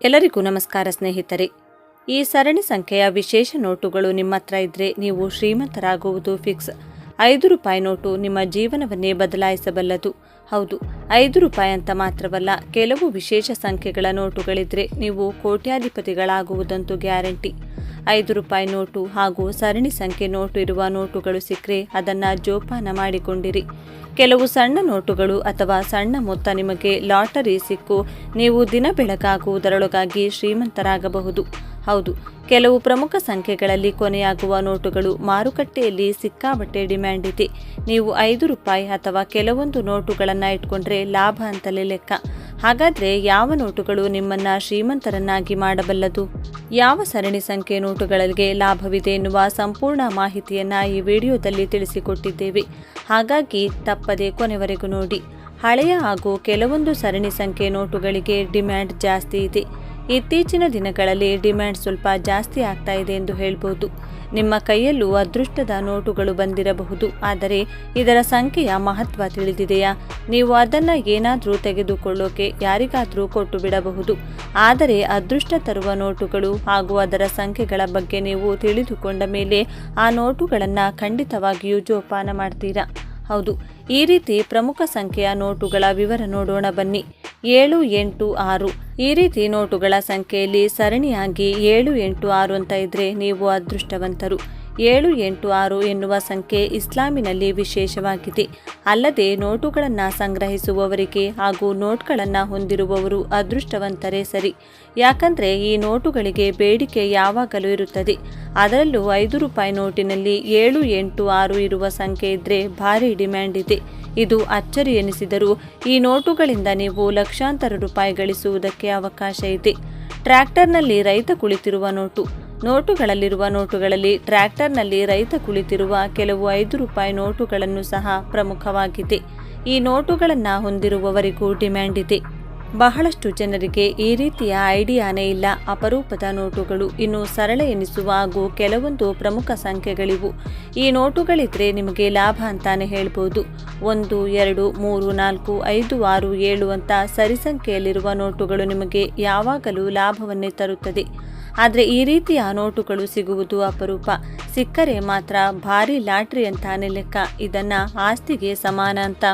ಎಲ್ಲರಿಗೂ ನಮಸ್ಕಾರ ಸ್ನೇಹಿತರೆ. ಈ ಸರಣಿ ಸಂಖ್ಯೆಯ ವಿಶೇಷ ನೋಟುಗಳು ನಿಮ್ಮ ಹತ್ರ ಇದ್ರೆ ನೀವು ಶ್ರೀಮಂತರಾಗುವುದು ಫಿಕ್ಸ್. ಐದು ರೂಪಾಯಿ ನೋಟು ನಿಮ್ಮ ಜೀವನವನ್ನೇ ಬದಲಾಯಿಸಬಲ್ಲದು. ಹೌದು, ಐದು ರೂಪಾಯಿ ಅಂತ ಮಾತ್ರವಲ್ಲ, ಕೆಲವು ವಿಶೇಷ ಸಂಖ್ಯೆಗಳ ನೋಟುಗಳಿದ್ರೆ ನೀವು ಕೋಟ್ಯಾಧಿಪತಿಗಳಾಗುವುದಂತೂ ಗ್ಯಾರಂಟಿ. ಐದು ರೂಪಾಯಿ ನೋಟು ಹಾಗೂ ಸರಣಿ ಸಂಖ್ಯೆ ನೋಟು ಇರುವ ನೋಟುಗಳು ಸಿಕ್ಕರೆ ಅದನ್ನು ಜೋಪಾನ ಮಾಡಿಕೊಂಡಿರಿ. ಕೆಲವು ಸಣ್ಣ ನೋಟುಗಳು ಅಥವಾ ಸಣ್ಣ ಮೊತ್ತ ನಿಮಗೆ ಲಾಟರಿ ಸಿಕ್ಕು, ನೀವು ದಿನ ಬೆಳಕಾಗುವುದರೊಳಗಾಗಿ ಶ್ರೀಮಂತರಾಗಬಹುದು. ಹೌದು, ಕೆಲವು ಪ್ರಮುಖ ಸಂಖ್ಯೆಗಳಲ್ಲಿ ಕೊನೆಯಾಗುವ ನೋಟುಗಳು ಮಾರುಕಟ್ಟೆಯಲ್ಲಿ ಸಿಕ್ಕಾಬಟ್ಟೆ ಡಿಮ್ಯಾಂಡ್ ಇದೆ. ನೀವು ಐದು ರೂಪಾಯಿ ಅಥವಾ ಕೆಲವೊಂದು ನೋಟುಗಳನ್ನು ಇಟ್ಕೊಂಡ್ರೆ ಲಾಭ ಅಂತಲೇ ಲೆಕ್ಕ. ಹಾಗಾದ್ರೆ ಯಾವ ನೋಟುಗಳು ನಿಮ್ಮನ್ನ ಶ್ರೀಮಂತರನ್ನಾಗಿ ಮಾಡಬಲ್ಲದು? ಯಾವ ಸರಣಿ ಸಂಖ್ಯೆ ನೋಟುಗಳಿಗೆ ಲಾಭವಿದೆ ಎನ್ನುವ ಸಂಪೂರ್ಣ ಮಾಹಿತಿಯನ್ನ ಈ ವಿಡಿಯೋದಲ್ಲಿ ತಿಳಿಸಿಕೊಟ್ಟಿದ್ದೇವೆ. ಹಾಗಾಗಿ ತಪ್ಪದೆ ಕೊನೆವರೆಗೂ ನೋಡಿ. ಹಳೆಯ ಹಾಗೂ ಕೆಲವೊಂದು ಸರಣಿ ಸಂಖ್ಯೆ ನೋಟುಗಳಿಗೆ ಡಿಮ್ಯಾಂಡ್ ಜಾಸ್ತಿ ಇದೆ. ಇತ್ತೀಚಿನ ದಿನಗಳಲ್ಲಿ ಡಿಮ್ಯಾಂಡ್ ಸ್ವಲ್ಪ ಜಾಸ್ತಿ ಆಗ್ತಾ ಇದೆ ಎಂದು ಹೇಳಬಹುದು ನಿಮ್ಮ ಕೈಯಲ್ಲೂ ಅದೃಷ್ಟದ ನೋಟುಗಳು ಬಂದಿರಬಹುದು. ಆದರೆ ಇದರ ಸಂಖ್ಯೆಯ ಮಹತ್ವ ತಿಳಿದಿದೆಯಾ? ನೀವು ಅದನ್ನು ಏನಾದರೂ ತೆಗೆದುಕೊಳ್ಳೋಕೆ ಯಾರಿಗಾದರೂ ಕೊಟ್ಟು ಬಿಡಬಹುದು. ಆದರೆ ಅದೃಷ್ಟ ತರುವ ನೋಟುಗಳು ಹಾಗೂ ಅದರ ಸಂಖ್ಯೆಗಳ ಬಗ್ಗೆ ನೀವು ತಿಳಿದುಕೊಂಡ ಮೇಲೆ ಆ ನೋಟುಗಳನ್ನು ಖಂಡಿತವಾಗಿಯೂ ಜೋಪಾನ ಮಾಡ್ತೀರಾ? ಹೌದು. ಈ ರೀತಿ ಪ್ರಮುಖ ಸಂಖ್ಯೆಯ ನೋಟುಗಳ ವಿವರ ನೋಡೋಣ ಬನ್ನಿ. ಏಳು ಎಂಟು ಆರು. ಈ ರೀತಿ ನೋಟುಗಳ ಸಂಖ್ಯೆಯಲ್ಲಿ ಸರಣಿಯಾಗಿ ಏಳು ಎಂಟು ಆರು ಅಂತ ಇದ್ರೆ ನೀವು ಅದೃಷ್ಟವಂತರು. ಏಳು ಎಂಟು ಆರು ಎನ್ನುವ ಸಂಖ್ಯೆ ಇಸ್ಲಾಮಿನಲ್ಲಿ ವಿಶೇಷವಾಗಿದೆ. ಅಲ್ಲದೆ ನೋಟುಗಳನ್ನು ಸಂಗ್ರಹಿಸುವವರಿಗೆ ಹಾಗೂ ನೋಟ್ಗಳನ್ನು ಹೊಂದಿರುವವರು ಅದೃಷ್ಟವಂತರೇ ಸರಿ. ಯಾಕಂದರೆ ಈ ನೋಟುಗಳಿಗೆ ಬೇಡಿಕೆ ಯಾವಾಗಲೂ ಇರುತ್ತದೆ. ಅದರಲ್ಲೂ ಐದು ರೂಪಾಯಿ ನೋಟಿನಲ್ಲಿ ಏಳು ಎಂಟು ಆರು ಇರುವ ಸಂಖ್ಯೆ ಇದ್ದರೆ ಭಾರಿ ಡಿಮ್ಯಾಂಡ್ ಇದೆ. ಇದು ಅಚ್ಚರಿ ಎನಿಸಿದರೂ ಈ ನೋಟುಗಳಿಂದ ನೀವು ಲಕ್ಷಾಂತರ ರೂಪಾಯಿ ಗಳಿಸುವುದಕ್ಕೆ ಅವಕಾಶ ಇದೆ. ಟ್ರ್ಯಾಕ್ಟರ್ನಲ್ಲಿ ರೈತ ಕುಳಿತಿರುವ ನೋಟು. ನೋಟುಗಳಲ್ಲಿರುವ ನೋಟುಗಳಲ್ಲಿ ಟ್ರ್ಯಾಕ್ಟರ್ನಲ್ಲಿ ರೈತ ಕುಳಿತಿರುವ ಕೆಲವು ಐದು ರೂಪಾಯಿ ನೋಟುಗಳನ್ನು ಸಹ ಪ್ರಮುಖವಾಗಿದೆ. ಈ ನೋಟುಗಳನ್ನು ಹೊಂದಿರುವವರಿಗೂ ಡಿಮ್ಯಾಂಡ್ ಇದೆ. ಬಹಳಷ್ಟು ಜನರಿಗೆ ಈ ರೀತಿಯ ಐಡಿಯಾನೇ ಇಲ್ಲ. ಅಪರೂಪದ ನೋಟುಗಳು ಇನ್ನು ಸರಳ ಎನಿಸುವ ಹಾಗೂ ಕೆಲವೊಂದು ಪ್ರಮುಖ ಸಂಖ್ಯೆಗಳಿವು. ಈ ನೋಟುಗಳಿದ್ರೆ ನಿಮಗೆ ಲಾಭ ಅಂತಾನೆ ಹೇಳ್ಬೋದು. ಒಂದು, ಎರಡು, ಮೂರು, ನಾಲ್ಕು, ಐದು, ಆರು, ಏಳು ಅಂತ ಸರಿಸಂಖ್ಯೆಯಲ್ಲಿರುವ ನೋಟುಗಳು ನಿಮಗೆ ಯಾವಾಗಲೂ ಲಾಭವನ್ನೇ ತರುತ್ತದೆ. ಆದರೆ ಈ ರೀತಿಯ ನೋಟುಗಳು ಸಿಗುವುದು ಅಪರೂಪ. ಸಿಕ್ಕರೆ ಮಾತ್ರ ಭಾರಿ ಲಾಟ್ರಿ ಅಂತಾನೆ ಲೆಕ್ಕ. ಇದನ್ನ ಆಸ್ತಿಗೆ ಸಮಾನ ಅಂತ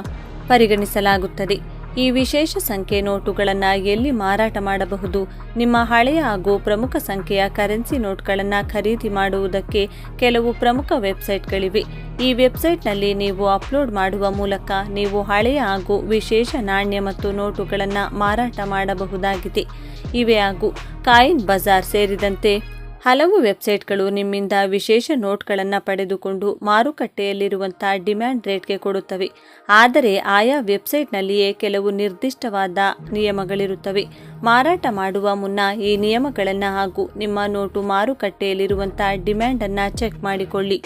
ಪರಿಗಣಿಸಲಾಗುತ್ತದೆ. ಈ ವಿಶೇಷ ಸಂಖ್ಯೆ ನೋಟುಗಳನ್ನು ಎಲ್ಲಿ ಮಾರಾಟ ಮಾಡಬಹುದು? ನಿಮ್ಮ ಹಳೆಯ ಹಾಗೂ ಪ್ರಮುಖ ಸಂಖ್ಯೆಯ ಕರೆನ್ಸಿ ನೋಟ್ಗಳನ್ನು ಖರೀದಿ ಮಾಡುವುದಕ್ಕೆ ಕೆಲವು ಪ್ರಮುಖ ವೆಬ್ಸೈಟ್ಗಳಿವೆ. ಈ ವೆಬ್ಸೈಟ್ನಲ್ಲಿ ನೀವು ಅಪ್ಲೋಡ್ ಮಾಡುವ ಮೂಲಕ ನೀವು ಹಳೆಯ ಹಾಗೂ ವಿಶೇಷ ನಾಣ್ಯ ಮತ್ತು ನೋಟುಗಳನ್ನು ಮಾರಾಟ ಮಾಡಬಹುದಾಗಿದೆ. ಇವೆ ಹಾಗೂ ಕಾಯಿನ್ ಬಜಾರ್ ಸೇರಿದಂತೆ ಹಲವು ವೆಬ್ಸೈಟ್ಗಳು ನಿಮ್ಮಿಂದ ವಿಶೇಷ ನೋಟ್ಗಳನ್ನು ಪಡೆದುಕೊಂಡು ಮಾರುಕಟ್ಟೆಯಲ್ಲಿರುವಂಥ ಡಿಮ್ಯಾಂಡ್ ರೇಟ್ಗೆ ಕೊಡುತ್ತವೆ. ಆದರೆ ಆಯಾ ವೆಬ್ಸೈಟ್ನಲ್ಲಿಯೇ ಕೆಲವು ನಿರ್ದಿಷ್ಟವಾದ ನಿಯಮಗಳಿರುತ್ತವೆ. ಮಾರಾಟ ಮಾಡುವ ಮುನ್ನ ಈ ನಿಯಮಗಳನ್ನು ಹಾಗೂ ನಿಮ್ಮ ನೋಟು ಮಾರುಕಟ್ಟೆಯಲ್ಲಿರುವಂಥ ಡಿಮ್ಯಾಂಡನ್ನು ಚೆಕ್ ಮಾಡಿಕೊಳ್ಳಿ.